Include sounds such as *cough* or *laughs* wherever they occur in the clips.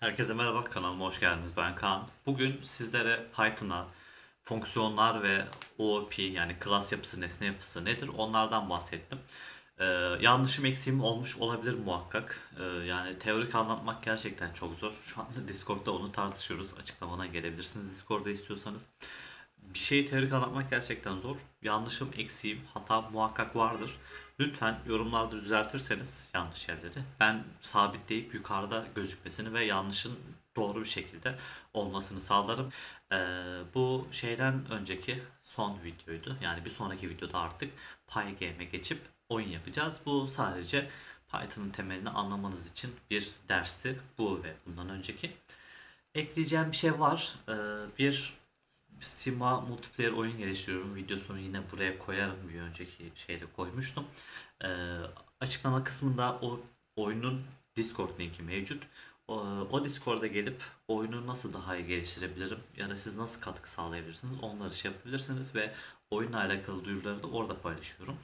Herkese merhaba kanalıma hoş geldiniz. Ben Kaan. Bugün sizlere Python'a fonksiyonlar ve OOP yani klas yapısı, nesne yapısı nedir onlardan bahsettim. Ee, yanlışım eksiğim olmuş olabilir muhakkak. Ee, yani teorik anlatmak gerçekten çok zor. Şu anda Discord'da onu tartışıyoruz. Açıklamana gelebilirsiniz Discord'da istiyorsanız. Bir şeyi teorik anlatmak gerçekten zor. Yanlışım, eksiğim, hata muhakkak vardır. Lütfen yorumlarda düzeltirseniz yanlış yerleri ben sabitleyip yukarıda gözükmesini ve yanlışın doğru bir şekilde olmasını sağlarım. Ee, bu şeyden önceki son videoydu. Yani bir sonraki videoda artık Pygame'e geçip oyun yapacağız. Bu sadece Python'ın temelini anlamanız için bir dersti. Bu ve bundan önceki. Ekleyeceğim bir şey var. Ee, bir Steam'a multiplayer oyun geliştiriyorum. Videosunu yine buraya koyarım. Bir önceki şeyde koymuştum. Ee, açıklama kısmında o oyunun Discord linki mevcut. O, o Discord'a gelip oyunu nasıl daha iyi geliştirebilirim ya da siz nasıl katkı sağlayabilirsiniz onları şey yapabilirsiniz ve oyunla alakalı duyuruları da orada paylaşıyorum.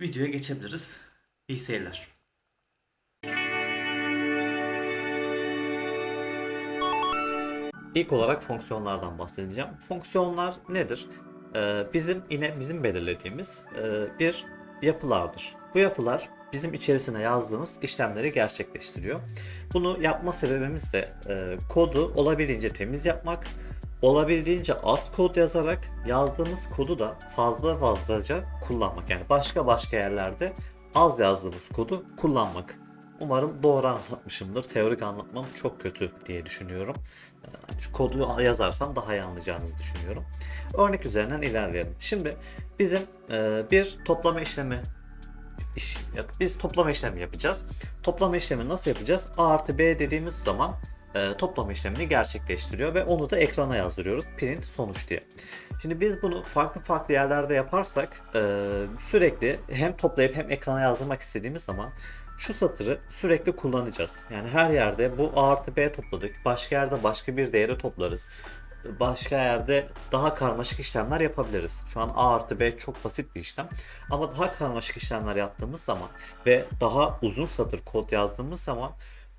Videoya geçebiliriz. İyi seyirler. İlk olarak fonksiyonlardan bahsedeceğim. Fonksiyonlar nedir? Ee, bizim yine bizim belirlediğimiz e, bir yapılardır. Bu yapılar bizim içerisine yazdığımız işlemleri gerçekleştiriyor. Bunu yapma sebebimiz de e, kodu olabildiğince temiz yapmak, olabildiğince az kod yazarak yazdığımız kodu da fazla fazlaca kullanmak. Yani başka başka yerlerde az yazdığımız kodu kullanmak. Umarım doğru anlatmışımdır. Teorik anlatmam çok kötü diye düşünüyorum. Ee, Şu kodu yazarsam daha iyi anlayacağınızı düşünüyorum. Örnek üzerinden ilerleyelim. Şimdi bizim e, bir toplama işlemi iş, biz toplama işlemi yapacağız. Toplama işlemi nasıl yapacağız? A artı B dediğimiz zaman e, toplama işlemini gerçekleştiriyor ve onu da ekrana yazdırıyoruz. Print sonuç diye. Şimdi biz bunu farklı farklı yerlerde yaparsak e, sürekli hem toplayıp hem ekrana yazdırmak istediğimiz zaman şu satırı sürekli kullanacağız. Yani her yerde bu A artı B topladık. Başka yerde başka bir değeri toplarız. Başka yerde daha karmaşık işlemler yapabiliriz. Şu an A artı B çok basit bir işlem. Ama daha karmaşık işlemler yaptığımız zaman ve daha uzun satır kod yazdığımız zaman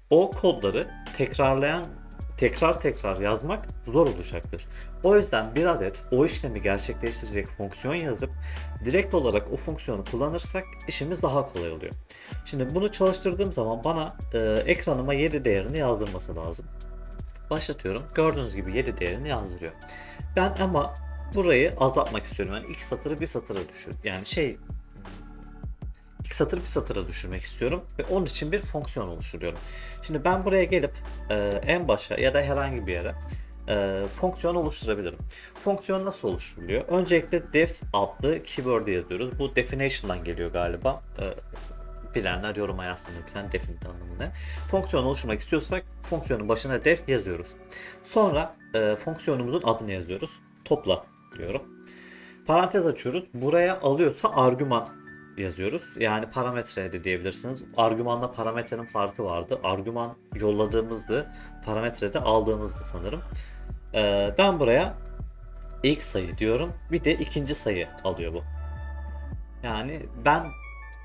o kodları tekrarlayan tekrar tekrar yazmak zor olacaktır. O yüzden bir adet o işlemi gerçekleştirecek fonksiyon yazıp direkt olarak o fonksiyonu kullanırsak işimiz daha kolay oluyor. Şimdi bunu çalıştırdığım zaman bana e, ekranıma 7 değerini yazdırması lazım. Başlatıyorum. Gördüğünüz gibi 7 değerini yazdırıyor. Ben ama burayı azaltmak istiyorum. Yani iki satırı bir satıra düşür. Yani şey satır bir satıra düşürmek istiyorum ve onun için bir fonksiyon oluşturuyorum. Şimdi ben buraya gelip e, en başa ya da herhangi bir yere e, fonksiyon oluşturabilirim. Fonksiyon nasıl oluşturuluyor? Öncelikle def adlı keyword yazıyoruz. Bu definition'dan geliyor galiba. E, bilenler yoruma yazsın lütfen defin tanımı ne. Fonksiyon oluşturmak istiyorsak fonksiyonun başına def yazıyoruz. Sonra e, fonksiyonumuzun adını yazıyoruz. Topla diyorum. Parantez açıyoruz. Buraya alıyorsa argüman yazıyoruz. Yani parametre de diyebilirsiniz. Argümanla parametrenin farkı vardı. Argüman yolladığımızdı. Parametre de aldığımızdı sanırım. Ee, ben buraya ilk sayı diyorum. Bir de ikinci sayı alıyor bu. Yani ben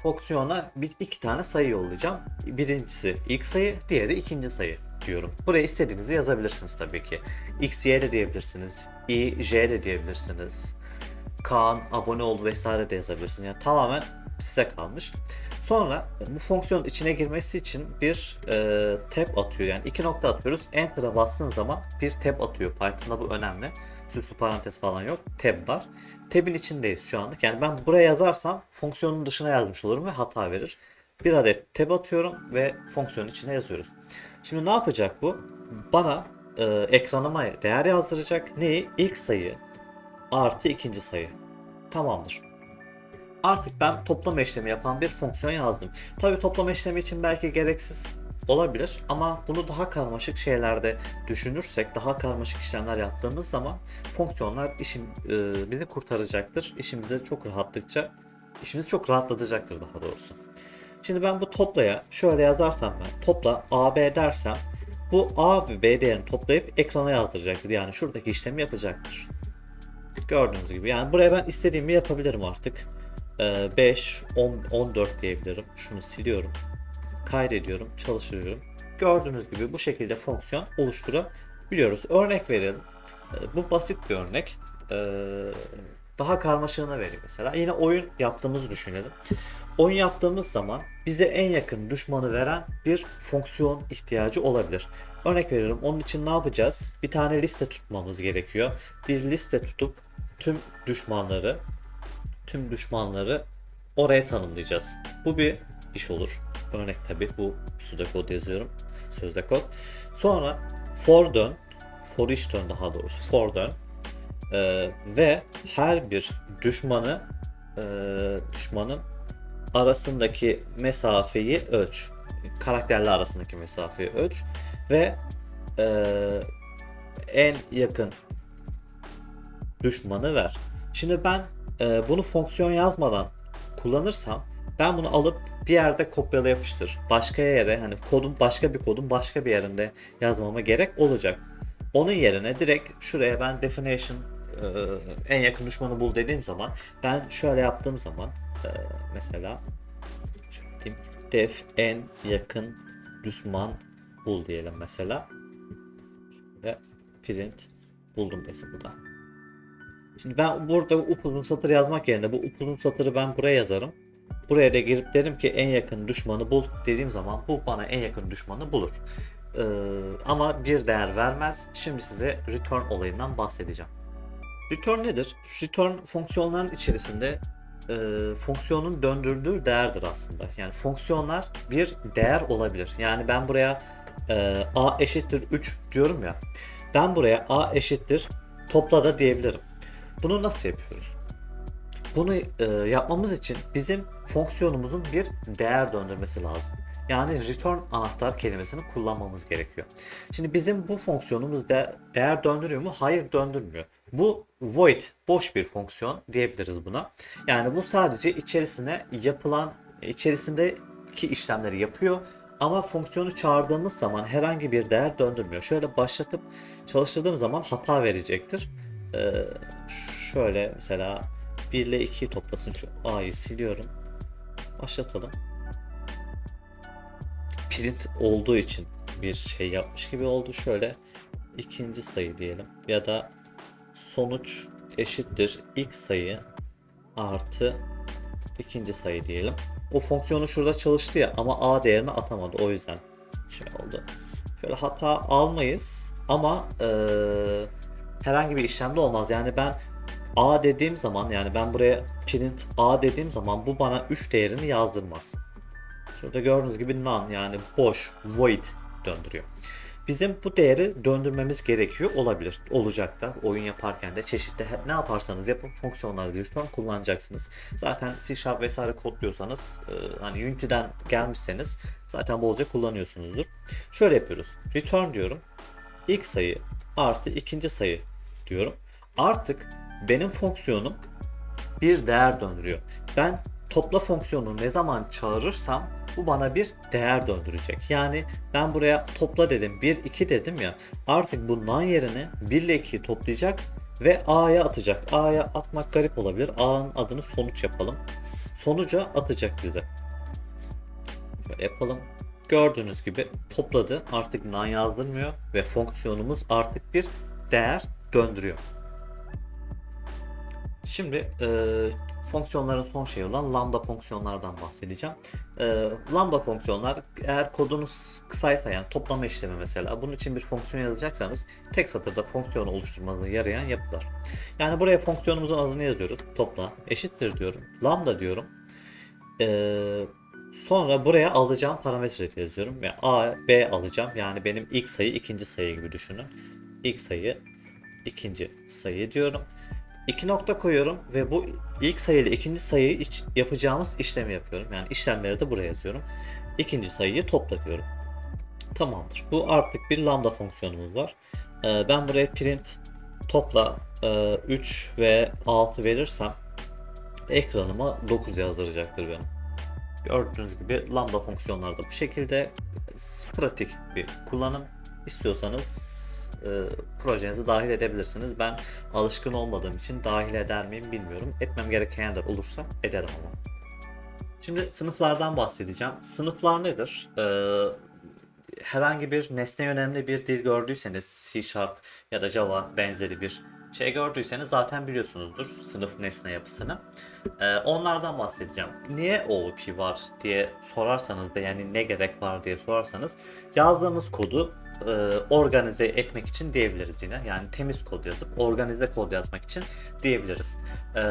fonksiyona bir, iki tane sayı yollayacağım. Birincisi ilk sayı, diğeri ikinci sayı diyorum. Buraya istediğinizi yazabilirsiniz tabii ki. X, Y de diyebilirsiniz. I, J de diyebilirsiniz. Kaan abone ol vesaire de yazabilirsiniz. Yani tamamen size kalmış. Sonra bu fonksiyonun içine girmesi için bir e, tab atıyor. Yani iki nokta atıyoruz. Enter'a bastığınız zaman bir tab atıyor. Python'da bu önemli. Süslü parantez falan yok. Tab var. Tab'in içindeyiz şu anlık. Yani ben buraya yazarsam fonksiyonun dışına yazmış olurum ve hata verir. Bir adet tab atıyorum ve fonksiyonun içine yazıyoruz. Şimdi ne yapacak bu? Bana e, ekranıma değer yazdıracak. Neyi? İlk sayı artı ikinci sayı. Tamamdır. Artık ben toplama işlemi yapan bir fonksiyon yazdım. Tabi toplama işlemi için belki gereksiz olabilir ama bunu daha karmaşık şeylerde düşünürsek, daha karmaşık işlemler yaptığımız zaman fonksiyonlar işim e, bizi kurtaracaktır. İşimize çok rahatlıkça, işimizi çok rahatlatacaktır daha doğrusu. Şimdi ben bu toplaya şöyle yazarsam ben topla AB dersem bu A ve B değerini toplayıp ekrana yazdıracaktır. Yani şuradaki işlemi yapacaktır. Gördüğünüz gibi yani buraya ben istediğimi yapabilirim artık. Ee, 5, 10, 14 diyebilirim. Şunu siliyorum. Kaydediyorum, çalıştırıyorum. Gördüğünüz gibi bu şekilde fonksiyon oluşturabiliyoruz. Örnek verelim. Ee, Bu basit bir örnek. Ee, Daha karmaşığını vereyim mesela. Yine oyun yaptığımızı düşünelim. Oyun yaptığımız zaman bize en yakın düşmanı veren bir fonksiyon ihtiyacı olabilir. Örnek veriyorum. Onun için ne yapacağız? Bir tane liste tutmamız gerekiyor. Bir liste tutup tüm düşmanları tüm düşmanları oraya tanımlayacağız. Bu bir iş olur. Örnek tabi bu sudo kod yazıyorum. Sözde kod. Sonra for dön, for each dön daha doğrusu for dön Ee, ve her bir düşmanı e, düşmanın arasındaki mesafeyi ölç. Karakterler arasındaki mesafeyi ölç ve e, en yakın düşmanı ver. Şimdi ben e, bunu fonksiyon yazmadan kullanırsam ben bunu alıp bir yerde kopyala yapıştır. Başka yere hani kodun başka bir kodun başka bir yerinde yazmama gerek olacak. Onun yerine direkt şuraya ben definition e, en yakın düşmanı bul dediğim zaman ben şöyle yaptığım zaman e, mesela diyeyim, def en yakın düşman bul diyelim mesela. Şöyle print buldum desin bu da. Şimdi ben burada upuzun satır yazmak yerine bu upuzun satırı ben buraya yazarım. Buraya da girip derim ki en yakın düşmanı bul dediğim zaman bu bana en yakın düşmanı bulur. Ee, ama bir değer vermez. Şimdi size return olayından bahsedeceğim. Return nedir? Return fonksiyonların içerisinde e, fonksiyonun döndürdüğü değerdir aslında. Yani fonksiyonlar bir değer olabilir. Yani ben buraya e, a eşittir 3 diyorum ya. Ben buraya a eşittir topla da diyebilirim. Bunu nasıl yapıyoruz? Bunu e, yapmamız için bizim fonksiyonumuzun bir değer döndürmesi lazım. Yani return anahtar kelimesini kullanmamız gerekiyor. Şimdi bizim bu fonksiyonumuz de değer döndürüyor mu? Hayır döndürmüyor. Bu void boş bir fonksiyon diyebiliriz buna. Yani bu sadece içerisine yapılan içerisindeki işlemleri yapıyor ama fonksiyonu çağırdığımız zaman herhangi bir değer döndürmüyor. Şöyle başlatıp çalıştırdığım zaman hata verecektir. Ee, şöyle mesela 1 ile 2'yi toplasın şu a'yı siliyorum. Başlatalım. Print olduğu için bir şey yapmış gibi oldu. Şöyle ikinci sayı diyelim ya da sonuç eşittir ilk sayı artı ikinci sayı diyelim. O fonksiyonu şurada çalıştı ya ama a değerini atamadı o yüzden şey oldu. Şöyle hata almayız ama eee, herhangi bir işlemde olmaz. Yani ben a dediğim zaman yani ben buraya print a dediğim zaman bu bana 3 değerini yazdırmaz. Şurada gördüğünüz gibi none yani boş void döndürüyor. Bizim bu değeri döndürmemiz gerekiyor olabilir. Olacak da oyun yaparken de çeşitli ne yaparsanız yapın fonksiyonları return kullanacaksınız. Zaten C Sharp vesaire kodluyorsanız e, hani Unity'den gelmişseniz zaten bolca kullanıyorsunuzdur. Şöyle yapıyoruz. Return diyorum. İlk sayı artı ikinci sayı diyorum. Artık benim fonksiyonum bir değer döndürüyor. Ben topla fonksiyonunu ne zaman çağırırsam bu bana bir değer döndürecek. Yani ben buraya topla dedim 1 2 dedim ya artık bu nan yerine 1 ile 2'yi toplayacak ve a'ya atacak. A'ya atmak garip olabilir. A'nın adını sonuç yapalım. Sonuca atacak bize. Şöyle yapalım. Gördüğünüz gibi topladı. Artık nan yazdırmıyor ve fonksiyonumuz artık bir değer döndürüyor. Şimdi e, fonksiyonların son şeyi olan lambda fonksiyonlardan bahsedeceğim. E, lambda fonksiyonlar eğer kodunuz kısaysa yani toplama işlemi mesela bunun için bir fonksiyon yazacaksanız tek satırda fonksiyonu oluşturmanıza yarayan yapılar. Yani buraya fonksiyonumuzun adını yazıyoruz. Topla eşittir diyorum. Lambda diyorum. E, sonra buraya alacağım parametreyi yazıyorum. Yani A, B alacağım. Yani benim ilk sayı ikinci sayı gibi düşünün. İlk sayı ikinci sayı diyorum. İki nokta koyuyorum ve bu ilk sayı ile ikinci sayıyı iç, yapacağımız işlemi yapıyorum. Yani işlemleri de buraya yazıyorum. İkinci sayıyı topla diyorum. Tamamdır. Bu artık bir lambda fonksiyonumuz var. Ee, ben buraya print topla e, 3 ve 6 verirsem ekranıma 9 yazdıracaktır benim. Gördüğünüz gibi lambda fonksiyonları da bu şekilde pratik bir kullanım. İstiyorsanız e, projenize dahil edebilirsiniz. Ben alışkın olmadığım için dahil eder miyim bilmiyorum. Etmem gereken yerler olursa ederim ama. Şimdi sınıflardan bahsedeceğim. Sınıflar nedir? Ee, herhangi bir nesne yönelimli bir dil gördüyseniz C Sharp ya da Java benzeri bir şey gördüyseniz zaten biliyorsunuzdur sınıf nesne yapısını. Ee, onlardan bahsedeceğim. Niye OOP var diye sorarsanız da yani ne gerek var diye sorarsanız yazdığımız kodu e, organize etmek için diyebiliriz yine. Yani temiz kod yazıp organize kod yazmak için diyebiliriz. Ee,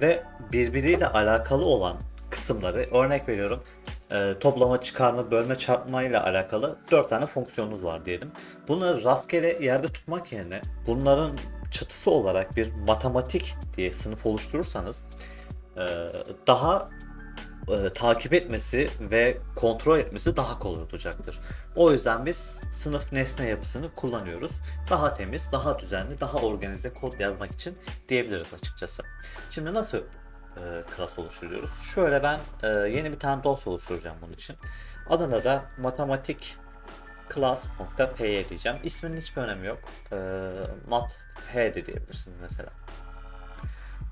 ve birbiriyle alakalı olan kısımları örnek veriyorum e, toplama, çıkarma, bölme, çarpma ile alakalı 4 tane fonksiyonunuz var diyelim. Bunları rastgele yerde tutmak yerine bunların çatısı olarak bir matematik diye sınıf oluşturursanız e, daha e, takip etmesi ve kontrol etmesi daha kolay olacaktır. O yüzden biz sınıf nesne yapısını kullanıyoruz. Daha temiz, daha düzenli, daha organize kod yazmak için diyebiliriz açıkçası. Şimdi nasıl e, class oluşturuyoruz? Şöyle ben e, yeni bir tane dosya oluşturacağım bunun için. Adına da matematik class.py diyeceğim. İsminin hiçbir önemi yok. E, mat h de diyebilirsiniz mesela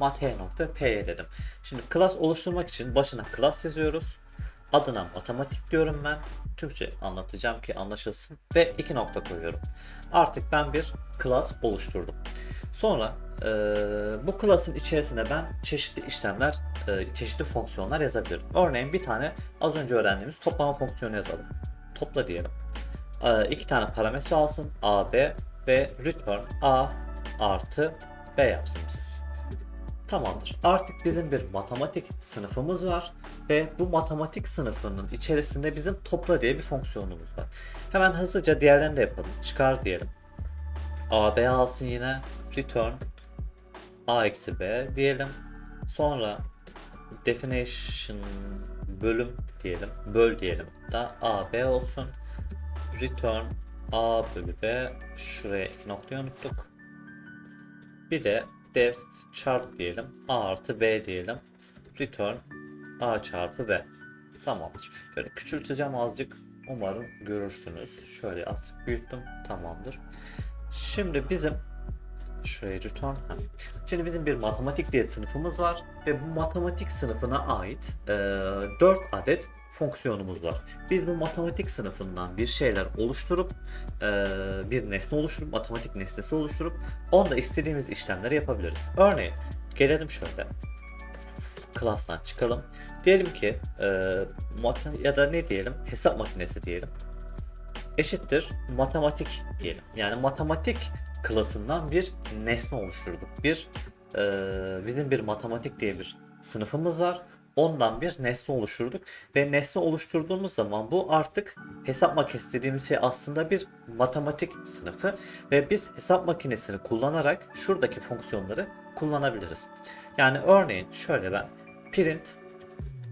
math.py dedim. Şimdi class oluşturmak için başına class yazıyoruz. Adına matematik diyorum ben. Türkçe anlatacağım ki anlaşılsın. Ve iki nokta koyuyorum. Artık ben bir class oluşturdum. Sonra e, bu class'ın içerisine ben çeşitli işlemler, e, çeşitli fonksiyonlar yazabilirim. Örneğin bir tane az önce öğrendiğimiz toplama fonksiyonu yazalım. Topla diyelim. E, iki tane parametre alsın. A, B ve return A artı B yapsın bize. Tamamdır. Artık bizim bir matematik sınıfımız var ve bu matematik sınıfının içerisinde bizim topla diye bir fonksiyonumuz var. Hemen hızlıca diğerlerini de yapalım. Çıkar diyelim. A, B alsın yine. Return A eksi B diyelim. Sonra definition bölüm diyelim. Böl diyelim. Da A, B olsun. Return A bölü B. Şuraya iki noktayı unuttuk. Bir de def çarp diyelim. A artı B diyelim. Return A çarpı B. Tamamdır. Şöyle küçülteceğim azıcık. Umarım görürsünüz. Şöyle azıcık büyüttüm. Tamamdır. Şimdi bizim şuraya return. Ha. Şimdi bizim bir matematik diye sınıfımız var ve bu matematik sınıfına ait e, 4 adet fonksiyonumuz var. Biz bu matematik sınıfından bir şeyler oluşturup e, bir nesne oluşturup matematik nesnesi oluşturup onda istediğimiz işlemleri yapabiliriz. Örneğin gelelim şöyle class'tan çıkalım. Diyelim ki e, ya da ne diyelim hesap makinesi diyelim eşittir matematik diyelim. Yani matematik klasından bir nesne oluşturduk. Bir e, bizim bir matematik diye bir sınıfımız var. Ondan bir nesne oluşturduk ve nesne oluşturduğumuz zaman bu artık hesap makinesi dediğimiz şey aslında bir matematik sınıfı ve biz hesap makinesini kullanarak şuradaki fonksiyonları kullanabiliriz. Yani örneğin şöyle ben print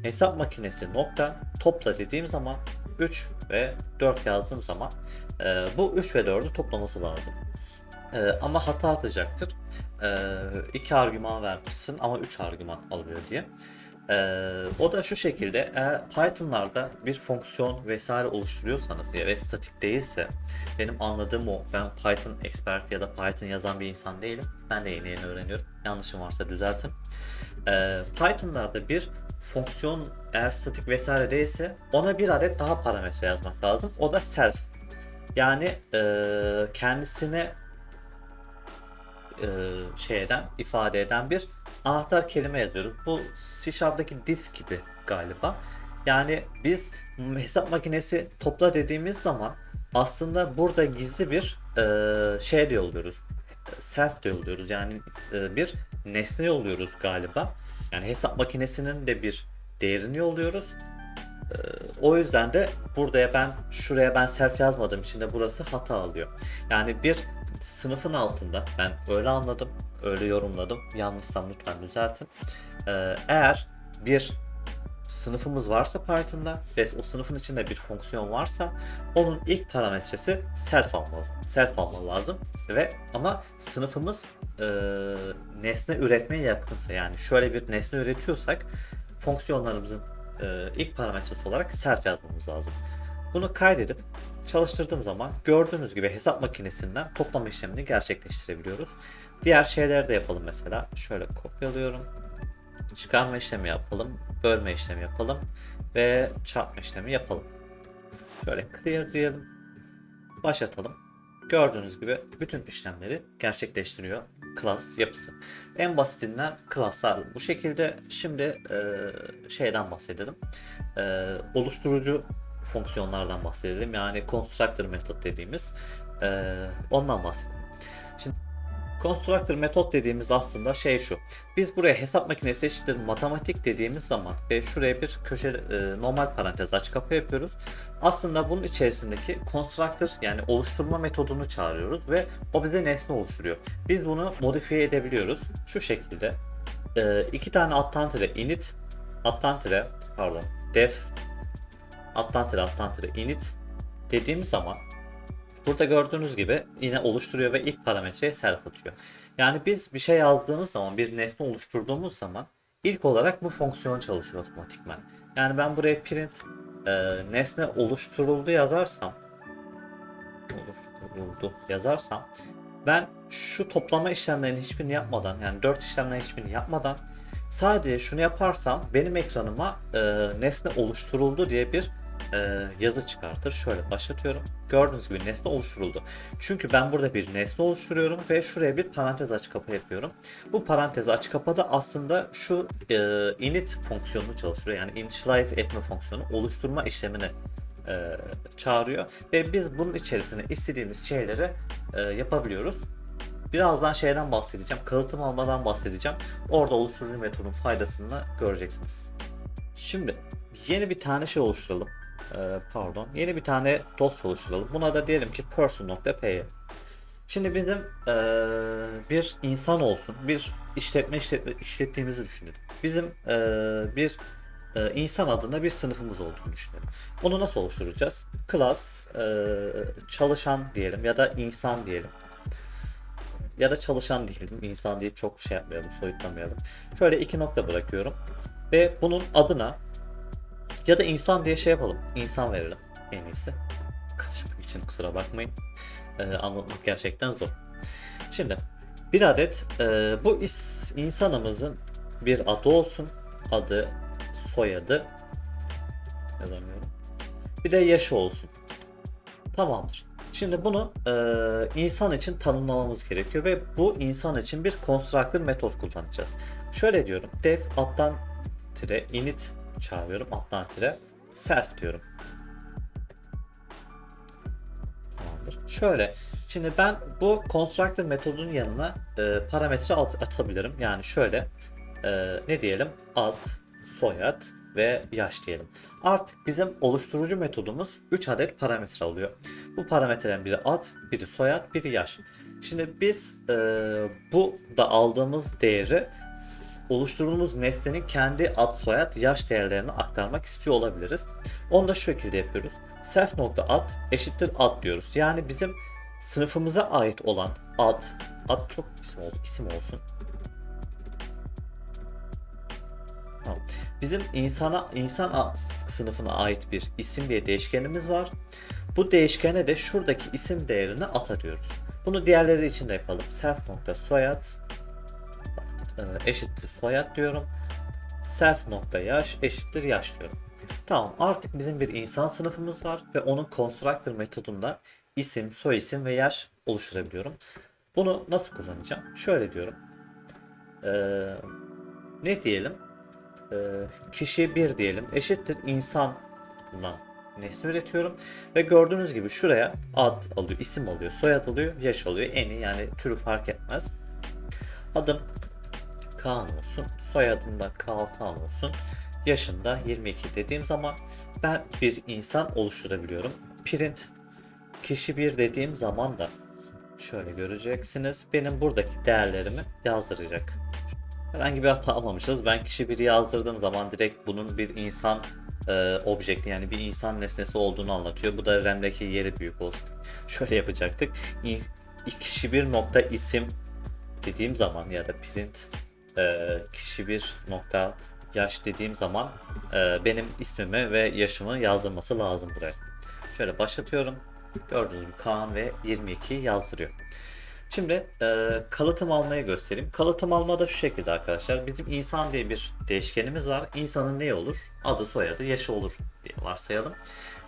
hesap makinesi nokta topla dediğim zaman 3 ve 4 yazdığım zaman e, bu 3 ve 4'ü toplaması lazım. E, ama hata atacaktır. 2 e, argüman vermişsin ama 3 argüman alıyor diye. E, o da şu şekilde eğer Python'larda bir fonksiyon vesaire oluşturuyorsanız ya ve statik değilse benim anladığım o ben Python expert ya da Python yazan bir insan değilim. Ben de yeni yeni öğreniyorum. Yanlışım varsa düzeltin. E, Python'larda bir fonksiyon eğer statik vesaire değilse ona bir adet daha parametre yazmak lazım. O da self. Yani e, kendisine e, şeyden ifade eden bir anahtar kelime yazıyoruz. Bu C Sharp'daki disk gibi galiba. Yani biz hesap makinesi topla dediğimiz zaman aslında burada gizli bir e, şey de yolluyoruz. Self de yolluyoruz. Yani e, bir nesne yolluyoruz galiba. Yani hesap makinesinin de bir değerini yolluyoruz. E, o yüzden de buraya ben şuraya ben self yazmadığım için burası hata alıyor. Yani bir sınıfın altında ben öyle anladım, öyle yorumladım. Yanlışsam lütfen düzeltin. Ee, eğer bir sınıfımız varsa Python'da ve o sınıfın içinde bir fonksiyon varsa onun ilk parametresi self almalı, self almalı lazım ve ama sınıfımız e, nesne üretmeye yakınsa yani şöyle bir nesne üretiyorsak fonksiyonlarımızın e, ilk parametresi olarak self yazmamız lazım. Bunu kaydedip çalıştırdığım zaman gördüğünüz gibi hesap makinesinden toplama işlemini gerçekleştirebiliyoruz. Diğer şeyleri de yapalım mesela. Şöyle kopyalıyorum. Çıkarma işlemi yapalım. Bölme işlemi yapalım. Ve çarpma işlemi yapalım. Şöyle clear diyelim. başlatalım. Gördüğünüz gibi bütün işlemleri gerçekleştiriyor class yapısı. En basitinden classlar bu şekilde. Şimdi e, şeyden bahsedelim. E, oluşturucu fonksiyonlardan bahsedelim. Yani constructor method dediğimiz e, ondan bahsedelim. Şimdi constructor metot dediğimiz aslında şey şu. Biz buraya hesap makinesi eşittir matematik dediğimiz zaman ve şuraya bir köşe e, normal parantez aç kapı yapıyoruz. Aslında bunun içerisindeki constructor yani oluşturma metodunu çağırıyoruz ve o bize nesne oluşturuyor. Biz bunu modifiye edebiliyoruz. Şu şekilde e, iki tane alttan init alttan pardon def alttan tire init dediğimiz zaman Burada gördüğünüz gibi yine oluşturuyor ve ilk parametreye self atıyor. Yani biz bir şey yazdığımız zaman, bir nesne oluşturduğumuz zaman ilk olarak bu fonksiyon çalışıyor otomatikman. Yani ben buraya print e, nesne oluşturuldu yazarsam oluşturuldu yazarsam ben şu toplama işlemlerini hiçbirini yapmadan yani 4 işlemlerin hiçbirini yapmadan sadece şunu yaparsam benim ekranıma e, nesne oluşturuldu diye bir e, yazı çıkartır. Şöyle başlatıyorum. Gördüğünüz gibi nesne oluşturuldu. Çünkü ben burada bir nesne oluşturuyorum ve şuraya bir parantez aç kapa yapıyorum. Bu parantez aç kapada aslında şu e, init fonksiyonunu çalıştırıyor. Yani initialize etme fonksiyonu oluşturma işlemini e, çağırıyor ve biz bunun içerisine istediğimiz şeyleri e, yapabiliyoruz. Birazdan şeyden bahsedeceğim. Kalıtım almadan bahsedeceğim. Orada oluşturucu metodun faydasını göreceksiniz. Şimdi yeni bir tane şey oluşturalım. Ee, pardon. Yeni bir tane dosya oluşturalım. Buna da diyelim ki person.py. Şimdi bizim ee, bir insan olsun, bir işletme işletme işlettiğimizi düşünelim. Bizim ee, bir ee, insan adında bir sınıfımız olduğunu düşünelim. Onu nasıl oluşturacağız? Class ee, çalışan diyelim ya da insan diyelim. Ya da çalışan diyelim. İnsan deyip çok şey yapmayalım, soyutlamayalım. Şöyle iki nokta bırakıyorum. Ve bunun adına ya da insan diye şey yapalım. İnsan verelim en iyisi. Karışıklık için kusura bakmayın. Ee, anlatmak gerçekten zor. Şimdi bir adet e, bu is, insanımızın bir adı olsun. Adı, soyadı yazamıyorum. Bir de yaşı olsun. Tamamdır. Şimdi bunu e, insan için tanımlamamız gerekiyor ve bu insan için bir constructor metot kullanacağız. Şöyle diyorum. def alttan tire init çağırıyorum. Alttan tire self diyorum. Tamamdır. Şöyle. Şimdi ben bu constructor metodunun yanına e, parametre at, atabilirim. Yani şöyle e, ne diyelim? Ad, soyad ve yaş diyelim. Artık bizim oluşturucu metodumuz 3 adet parametre alıyor. Bu parametrelerin biri ad, biri soyad, biri yaş. Şimdi biz e, bu da aldığımız değeri oluşturduğumuz nesnenin kendi ad, soyad, yaş değerlerini aktarmak istiyor olabiliriz. Onu da şu şekilde yapıyoruz. self.ad eşittir ad diyoruz. Yani bizim sınıfımıza ait olan ad, ad çok isim oldu, isim olsun. Bizim insana insan sınıfına ait bir isim diye değişkenimiz var. Bu değişkene de şuradaki isim değerini atarıyoruz. Bunu diğerleri için de yapalım. self.soyad eşittir soyad diyorum. Self nokta yaş eşittir yaş diyorum. Tamam artık bizim bir insan sınıfımız var ve onun constructor metodunda isim, soyisim ve yaş oluşturabiliyorum. Bunu nasıl kullanacağım? Şöyle diyorum. Ee, ne diyelim? Ee, kişi 1 diyelim. Eşittir insanla nesne üretiyorum. Ve gördüğünüz gibi şuraya ad alıyor, isim alıyor, soyad alıyor, yaş alıyor. Eni yani türü fark etmez. Adım Kaan olsun. Soyadında Kaltan olsun. Yaşında 22 dediğim zaman ben bir insan oluşturabiliyorum. Print kişi 1 dediğim zaman da şöyle göreceksiniz. Benim buradaki değerlerimi yazdıracak. Herhangi bir hata almamışız. Ben kişi 1'i yazdırdığım zaman direkt bunun bir insan e, objekti yani bir insan nesnesi olduğunu anlatıyor. Bu da RAM'deki yeri büyük olsun. *laughs* Şöyle yapacaktık. kişi bir nokta isim dediğim zaman ya da print e, kişi bir nokta yaş dediğim zaman e, benim ismimi ve yaşımı yazdırması lazım buraya. Şöyle başlatıyorum. Gördüğünüz gibi Kaan ve 22 yazdırıyor. Şimdi e, kalıtım almayı göstereyim. Kalıtım alma da şu şekilde arkadaşlar. Bizim insan diye bir değişkenimiz var. İnsanın ne olur? Adı, soyadı, yaşı olur diye varsayalım.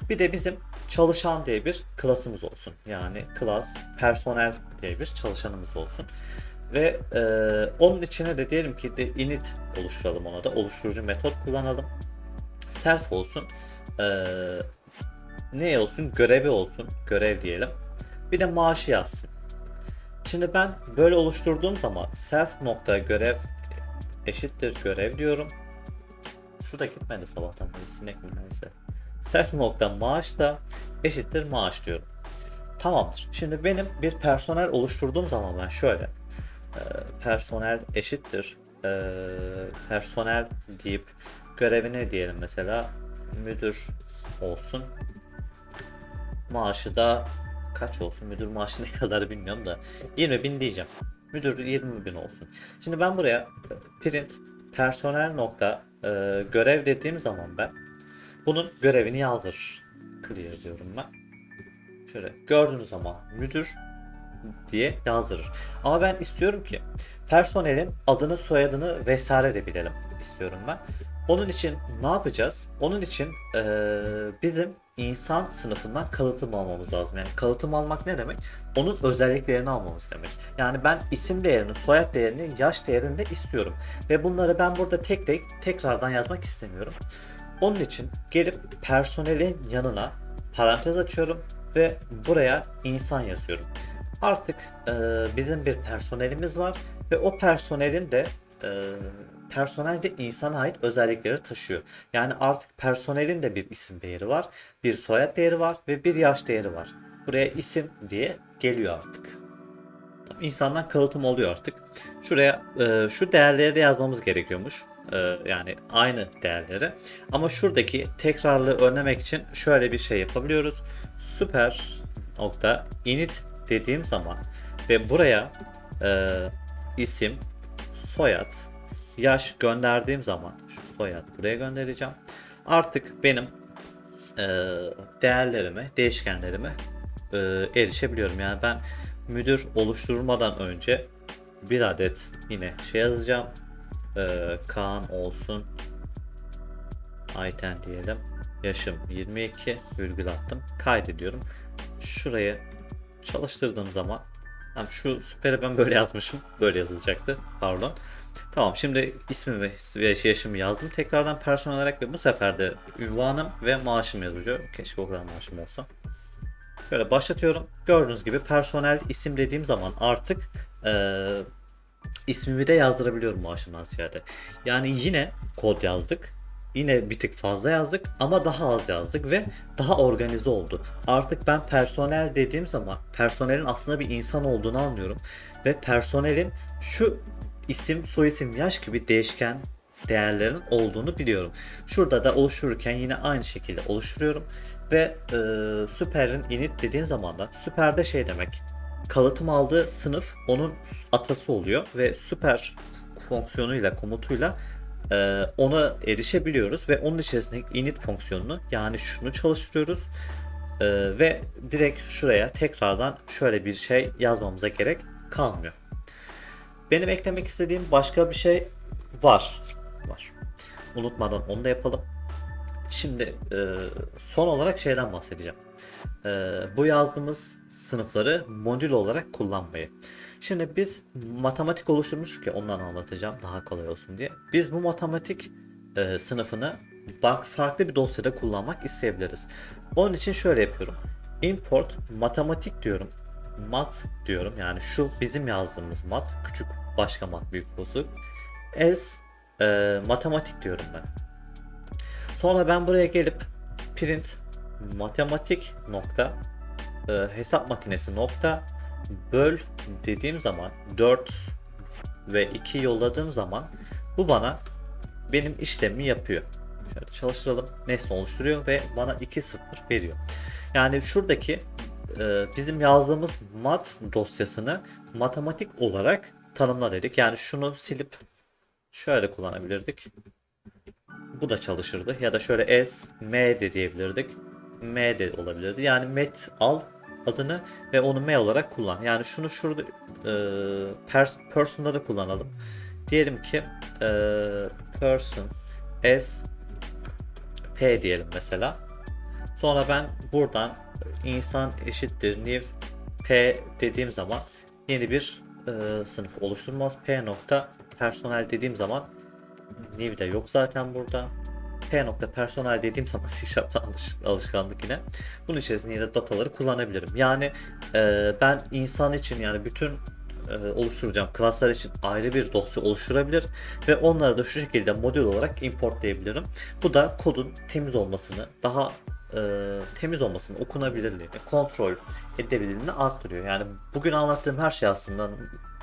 Bir de bizim çalışan diye bir klasımız olsun. Yani klas, personel diye bir çalışanımız olsun. Ve e, onun içine de diyelim ki de init oluşturalım ona da. Oluşturucu metot kullanalım. Self olsun. E, ne olsun? Görevi olsun. Görev diyelim. Bir de maaşı yazsın. Şimdi ben böyle oluşturduğum zaman self nokta görev eşittir görev diyorum. Şu da gitmedi sabahtan beri sinek mi neyse. Self nokta maaş da eşittir maaş diyorum. Tamamdır. Şimdi benim bir personel oluşturduğum zaman ben şöyle personel eşittir e, personel deyip görevine diyelim mesela müdür olsun. Maaşı da kaç olsun? Müdür maaşı *laughs* ne kadar bilmiyorum da 20 bin diyeceğim. Müdür 20 bin olsun. Şimdi ben buraya e, print personel nokta e, görev dediğim zaman ben bunun görevini yazdırır. Clear diyorum ben. Şöyle gördüğünüz zaman müdür diye yazdırır. Ama ben istiyorum ki personelin adını soyadını vesaire de bilelim istiyorum ben. Onun için ne yapacağız? Onun için eee, bizim insan sınıfından kalıtım almamız lazım. Yani kalıtım almak ne demek? Onun özelliklerini almamız demek. Yani ben isim değerini, soyad değerini, yaş değerini de istiyorum. Ve bunları ben burada tek tek tekrardan yazmak istemiyorum. Onun için gelip personelin yanına parantez açıyorum ve buraya insan yazıyorum. Artık e, bizim bir personelimiz var ve o personelin de e, personel de insana ait özellikleri taşıyor. Yani artık personelin de bir isim değeri var, bir soyad değeri var ve bir yaş değeri var. Buraya isim diye geliyor artık. İnsandan kalıtım oluyor artık. Şuraya e, şu değerleri de yazmamız gerekiyormuş. E, yani aynı değerleri. Ama şuradaki tekrarlı önlemek için şöyle bir şey yapabiliyoruz. Süper nokta init dediğim zaman ve buraya e, isim, soyad, yaş gönderdiğim zaman şu soyad buraya göndereceğim. Artık benim e, değerlerime, değişkenlerime e, erişebiliyorum. Yani ben müdür oluşturmadan önce bir adet yine şey yazacağım. E, Kaan olsun. Ayten diyelim. Yaşım 22 virgül attım. Kaydediyorum. Şuraya çalıştırdığım zaman Tamam, şu süperi ben böyle yazmışım. Böyle yazılacaktı. Pardon. Tamam şimdi ismimi ve yaşımı yazdım. Tekrardan personel olarak ve bu sefer de ünvanım ve maaşım yazıyor. Keşke o kadar maaşım olsa. Böyle başlatıyorum. Gördüğünüz gibi personel isim dediğim zaman artık eee ismimi de yazdırabiliyorum maaşımdan ziyade. Yani yine kod yazdık. Yine bir tık fazla yazdık ama daha az yazdık ve daha organize oldu. Artık ben personel dediğim zaman personelin aslında bir insan olduğunu anlıyorum. Ve personelin şu isim, soyisim, yaş gibi değişken değerlerin olduğunu biliyorum. Şurada da oluştururken yine aynı şekilde oluşturuyorum. Ve e, süperin init dediğim zaman da süperde şey demek kalıtım aldığı sınıf onun atası oluyor ve süper fonksiyonuyla komutuyla e, ona erişebiliyoruz ve onun içerisindeki init fonksiyonunu yani şunu çalıştırıyoruz e, ve direkt şuraya tekrardan şöyle bir şey yazmamıza gerek kalmıyor. Benim eklemek istediğim başka bir şey var. Var. Unutmadan onu da yapalım. Şimdi e, son olarak şeyden bahsedeceğim. E, bu yazdığımız sınıfları modül olarak kullanmayı. Şimdi biz matematik oluşturmuştuk ya ondan anlatacağım daha kolay olsun diye. Biz bu matematik e, sınıfını bak farklı bir dosyada kullanmak isteyebiliriz. Onun için şöyle yapıyorum. Import matematik diyorum. Mat diyorum. Yani şu bizim yazdığımız mat. Küçük başka mat büyük bozuk. As e, matematik diyorum ben. Sonra ben buraya gelip print matematik nokta e, hesap makinesi nokta böl dediğim zaman 4 ve 2 yolladığım zaman bu bana benim işlemi yapıyor. Şöyle çalıştıralım. Nesne oluşturuyor ve bana 2-0 veriyor. Yani şuradaki e, bizim yazdığımız mat dosyasını matematik olarak tanımla dedik. Yani şunu silip şöyle kullanabilirdik. Bu da çalışırdı. Ya da şöyle S, M de diyebilirdik. M de olabilirdi. Yani met al adını ve onu mail olarak kullan. Yani şunu şurada e, pers- person'da da kullanalım. Diyelim ki e, person as p diyelim mesela. Sonra ben buradan insan eşittir new p dediğim zaman yeni bir e, sınıf oluşturmaz. p nokta personel dediğim zaman new de yok zaten burada. P nokta personel dediğim zaman *laughs* C alış, alışkanlık yine. Bunun içerisinde yine dataları kullanabilirim. Yani e, ben insan için yani bütün e, oluşturacağım klaslar için ayrı bir dosya oluşturabilir ve onları da şu şekilde modül olarak importlayabilirim. Bu da kodun temiz olmasını, daha e, temiz olmasını, okunabilirliğini, kontrol edebilirliğini arttırıyor. Yani bugün anlattığım her şey aslında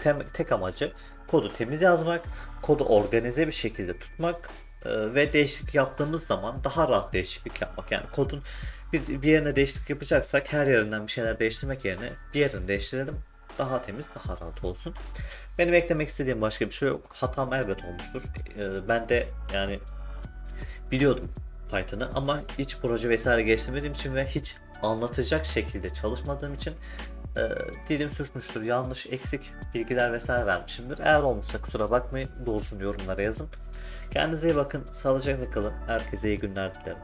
tem- tek amacı kodu temiz yazmak, kodu organize bir şekilde tutmak ve değişiklik yaptığımız zaman daha rahat değişiklik yapmak. Yani kodun bir, bir yerine değişiklik yapacaksak her yerinden bir şeyler değiştirmek yerine bir yerini değiştirelim. Daha temiz, daha rahat olsun. Benim eklemek istediğim başka bir şey yok. Hatam elbet olmuştur. E, ben de yani biliyordum Python'ı ama hiç proje vesaire geliştirmediğim için ve hiç anlatacak şekilde çalışmadığım için e, dilim sürçmüştür. Yanlış, eksik bilgiler vesaire vermişimdir. Eğer olmuşsa kusura bakmayın. Doğrusunu yorumlara yazın. Kendinize iyi bakın. Sağlıcakla kalın. Herkese iyi günler dilerim.